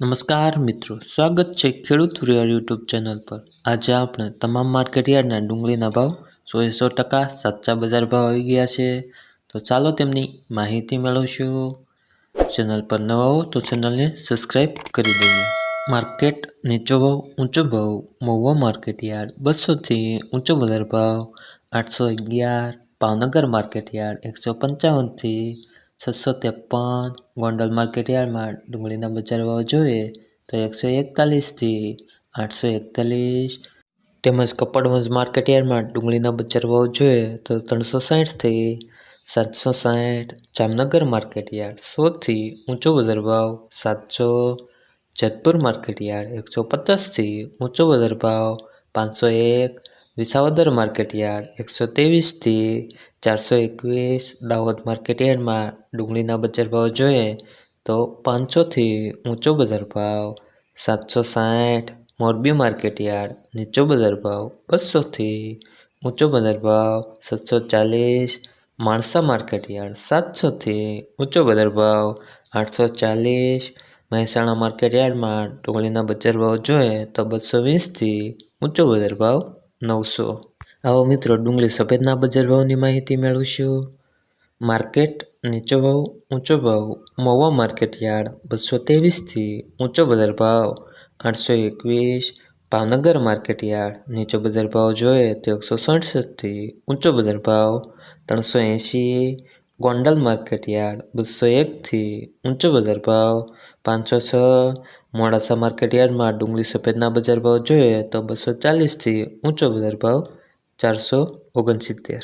નમસ્કાર મિત્રો, સ્વાગત છે ખેડૂત વિહાર યુટ્યુબ ચેનલ પર. આજે આપણે તમામ માર્કેટયાર્ડના ડુંગળીના ભાવ, સો એ સો ટકા સાચા બજાર ભાવ આવી ગયા છે. તો ચાલો તેમની માહિતી મેળવશું. ચેનલ પર નવા હો તો ચેનલને સબસ્ક્રાઈબ કરી દઈએ માર્કેટ નીચો ભાવ, ઊંચો ભાવ, મહુવા માર્કેટયાર્ડ બસોથી ઊંચો બજાર ભાવ, આઠસો અગિયાર, ભાવનગર માર્કેટયાર્ડ એકસો પંચાવનથી છસો ત્રેપન ગોંડલ માર્કેટયાર્ડમાં ડુંગળીના બજાર ભાવ જોઈએ તો એકસો એકતાલીસથી આઠસો એકતાલીસ. તેમજ કપડવંજ માર્કેટયાર્ડમાં ડુંગળીના બજાર ભાવ જોઈએ તો ત્રણસો સાઠથી સાતસો સાઠ જામનગર માર્કેટયાર્ડ સોથી ઊંચો બજાર ભાવ સાતસો. જેતપુર માર્કેટયાર્ડ એકસો પચાસથી ઊંચો બજાર ભાવ પાંચસો એક. વિસાવદર માર્કેટયાર્ડ એકસો ત્રેવીસથી ચારસો એકવીસ, દાહોદ માર્કેટયાર્ડમાં ડુંગળીના બજાર ભાવ જોઈએ તો પાંચસોથી ઊંચો બજાર ભાવ સાતસો સાઠ, મોરબી માર્કેટયાર્ડ નીચો બજાર ભાવ બસોથી ઊંચો બજાર ભાવ સાતસો ચાલીસ, માણસા માર્કેટયાર્ડ સાતસોથી ઊંચો બજાર ભાવ આઠસો ચાલીસ, મહેસાણા માર્કેટયાર્ડમાં ડુંગળીના બજાર ભાવ જોઈએ તો બસો વીસથી ઊંચો બજાર ભાવ નવસો. આવો મિત્રો, ડુંગળી સફેદના બજાર ભાવની માહિતી મેળવશું. માર્કેટ, નીચો ભાવ, ઊંચો ભાવ. મહુવા માર્કેટયાર્ડ બસો ત્રેવીસથી ઊંચો બજાર ભાવ. આઠસો એકવીસ. ભાવનગર માર્કેટ યાર્ડ, નીચો બજાર ભાવ જોઈએ તો એકસો સડસઠથી ઊંચો બજાર ભાવ. ત્રણસો એંશી. ગોંડલ માર્કેટયાર્ડ બસો એકથી ઊંચો બજાર ભાવ, પાંચસો છ. મોડાસા માર્કેટયાર્ડમાં ડુંગળી સફેદના બજાર ભાવ જોઈએ તો બસો ચાલીસથી ઊંચો બજાર ભાવ ચારસો ઓગણસિત્તેર.